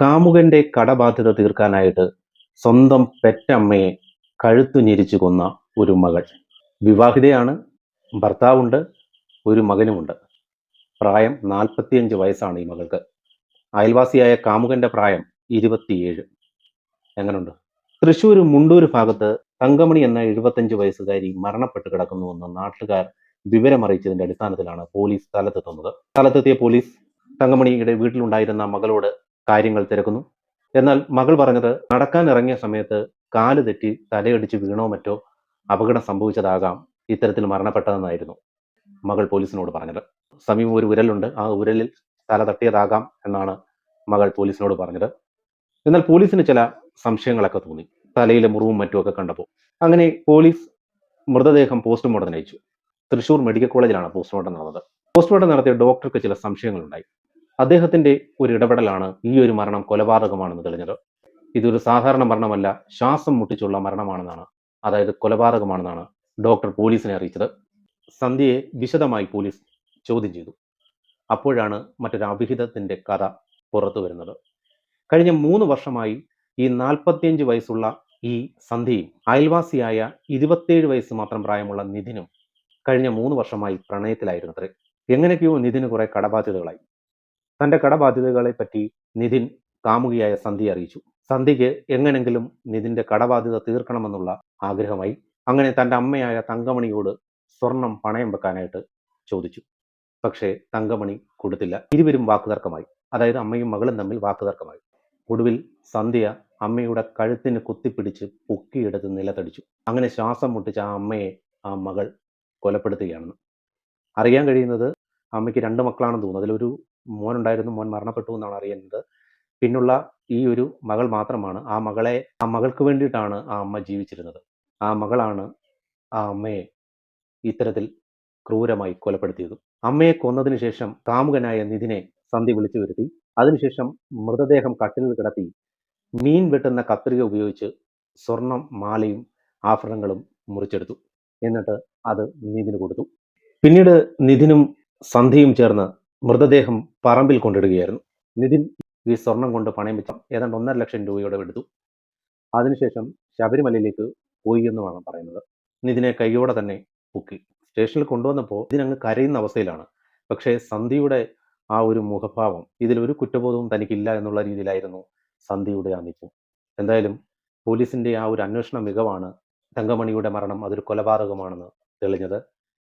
കാമുകന്റെ കടബാധ്യത തീർക്കാനായിട്ട് സ്വന്തം പെറ്റമ്മയെ കഴുത്തു ഞെരിച്ചു കൊന്ന ഒരു മകൾ. വിവാഹിതയാണ് ഭർത്താവുണ്ട് ഒരു മകനുമുണ്ട്. പ്രായം നാൽപ്പത്തിയഞ്ച് വയസ്സാണ് ഈ മകൾക്ക്. അയൽവാസിയായ കാമുകന്റെ പ്രായം ഇരുപത്തിയേഴ്. എങ്ങനുണ്ട്? തൃശ്ശൂർ മുണ്ടൂർ ഭാഗത്ത് തങ്കമണി എന്ന എഴുപത്തഞ്ച് വയസ്സുകാരി മരണപ്പെട്ട് കിടക്കുന്നുവെന്ന് നാട്ടുകാർ വിവരമറിയിച്ചതിന്റെ അടിസ്ഥാനത്തിലാണ് പോലീസ് സ്ഥലത്തെത്തുന്നത്. സ്ഥലത്തെത്തിയ പോലീസ് തങ്കമണിയുടെ വീട്ടിലുണ്ടായിരുന്ന മകളോട് കാര്യങ്ങൾ തിരക്കുന്നു. എന്നാൽ മകൾ പറഞ്ഞത് നടക്കാൻ ഇറങ്ങിയ സമയത്ത് കാൽ തെറ്റി തലയടിച്ച് വീണോ മറ്റോ അപകടം സംഭവിച്ചതാകാം. ഇത്തരത്തിൽ മരണപ്പെട്ടതെന്നായിരുന്നു മകൾ പോലീസിനോട് പറഞ്ഞത്. സമീപം ഒരു ഉരലുണ്ട്. ആ ഉരലിൽ തല തട്ടിയതാകാം എന്നാണ് മകൾ പോലീസിനോട് പറഞ്ഞത്. എന്നാൽ പോലീസിന് ചില സംശയങ്ങളൊക്കെ തോന്നി. തലയിലെ മുറിവും മറ്റുമൊക്കെ കണ്ടപ്പോൾ. അങ്ങനെ പോലീസ് മൃതദേഹം പോസ്റ്റ്മോർട്ടം അയച്ചു തൃശൂർ മെഡിക്കൽ കോളേജിലാണ് പോസ്റ്റ്മോർട്ടം നടന്നത്. പോസ്റ്റ്മോർട്ടം നടത്തിയ ഡോക്ടർക്ക് ചില സംശയങ്ങളുണ്ടായി. അദ്ദേഹത്തിന്റെ ഒരു ഇടപെടലാണ് ഈ ഒരു മരണം കൊലപാതകമാണെന്ന് തെളിഞ്ഞത്. ഇതൊരു സാധാരണ മരണമല്ല ശ്വാസം മുട്ടിച്ചുള്ള മരണമാണെന്നാണ് അതായത് കൊലപാതകമാണെന്നാണ് ഡോക്ടർ പോലീസിനെ അറിയിച്ചത്. സന്ധ്യയെ വിശദമായി പോലീസ് ചോദ്യം ചെയ്തു. അപ്പോഴാണ് മറ്റൊരു അവിഹിതത്തിന്റെ കഥ പുറത്തു വരുന്നത്. കഴിഞ്ഞ മൂന്ന് വർഷമായി ഈ നാൽപ്പത്തിയഞ്ച് വയസ്സുള്ള ഈ സന്ധ്യയും അയൽവാസിയായ ഇരുപത്തേഴ് വയസ്സ് മാത്രം പ്രായമുള്ള നിധിനും കഴിഞ്ഞ മൂന്ന് വർഷമായി പ്രണയത്തിലായിരുന്നത്രേ. എങ്ങനെയൊക്കെയോ നിധിന് കുറെ കടബാധ്യതകളായി. തന്റെ കടബാധ്യതകളെപ്പറ്റി പറ്റി നിധിൻ കാമുകിയായ സന്ധ്യയെ അറിയിച്ചു. സന്ധിക്ക് എങ്ങനെങ്കിലും നിതിന്റെ കടബാധ്യത തീർക്കണമെന്നുള്ള ആഗ്രഹമായി അങ്ങനെ തന്റെ അമ്മയായ തങ്കമണിയോട് സ്വർണം പണയം വെക്കാനായിട്ട് ചോദിച്ചു. പക്ഷേ തങ്കമണി കൊടുത്തില്ല. ഇരുവരും വാക്കുതർക്കമായി. അതായത് അമ്മയും മകളും തമ്മിൽ വാക്കുതർക്കമായി. ഒടുവിൽ സന്ധ്യ അമ്മയുടെ കഴുത്തിന് കുത്തിപ്പിടിച്ച് പൊക്കിയെടുത്ത് നിലത്തടിച്ചു. അങ്ങനെ ശ്വാസം മുട്ടിച്ച ആ അമ്മയെ ആ മകൾ കൊലപ്പെടുത്തുകയാണെന്ന്. അറിയാൻ കഴിയുന്നത് അമ്മയ്ക്ക് രണ്ട് മക്കളാണെന്ന് തോന്നുന്നു. അതിലൊരു മോനുണ്ടായിരുന്നു മോൻ മരണപ്പെട്ടു എന്നാണ് അറിയുന്നത്. പിന്നുള്ള ഈ ഒരു മകൾ മാത്രമാണ് ആ മകളെ ആ മകൾക്ക് വേണ്ടിയിട്ടാണ് ആ അമ്മ ജീവിച്ചിരുന്നത്. ആ മകളാണ് ആ അമ്മയെ ഇത്തരത്തിൽ ക്രൂരമായി കൊലപ്പെടുത്തിയത്. അമ്മയെ കൊന്നതിന് ശേഷം കാമുകനായ നിധിനെ സന്ധി വിളിച്ചു വരുത്തി. അതിനുശേഷം മൃതദേഹം കട്ടിലിൽ കിടത്തി മീൻ വെട്ടുന്ന കത്രിക ഉപയോഗിച്ച് സ്വർണം മാലയും ആഭരണങ്ങളും മുറിച്ചെടുത്തു. എന്നിട്ട് അത് നിധിന് കൊടുത്തു. പിന്നീട് നിധിനും സന്ധ്യയും ചേർന്ന് മൃതദേഹം പറമ്പിൽ കൊണ്ടിടുകയായിരുന്നു. നിതിൻ ഈ സ്വർണം കൊണ്ട് പണയം വെച്ച ഏതാണ്ട് ഒന്നര ലക്ഷം രൂപയോടെ എടുത്തു. അതിനുശേഷം ശബരിമലയിലേക്ക് പോയി എന്നുമാണ് പറയുന്നത്. നിതിനെ കൈയോടെ തന്നെ പൊക്കി. സ്റ്റേഷനിൽ കൊണ്ടുവന്നപ്പോൾ ഇതിനങ്ങ് കരയുന്ന അവസ്ഥയിലാണ്. പക്ഷേ സന്ധ്യയുടെ ആ ഒരു മുഖഭാവം ഇതിലൊരു കുറ്റബോധവും തനിക്കില്ല എന്നുള്ള രീതിയിലായിരുന്നു സന്ധ്യയുടെ ആ നിൽപ്പ് എന്തായാലും പോലീസിന്റെ ആ ഒരു അന്വേഷണ മികവാണ് തങ്കമണിയുടെ മരണം അതൊരു കൊലപാതകമാണെന്ന് തെളിഞ്ഞത്.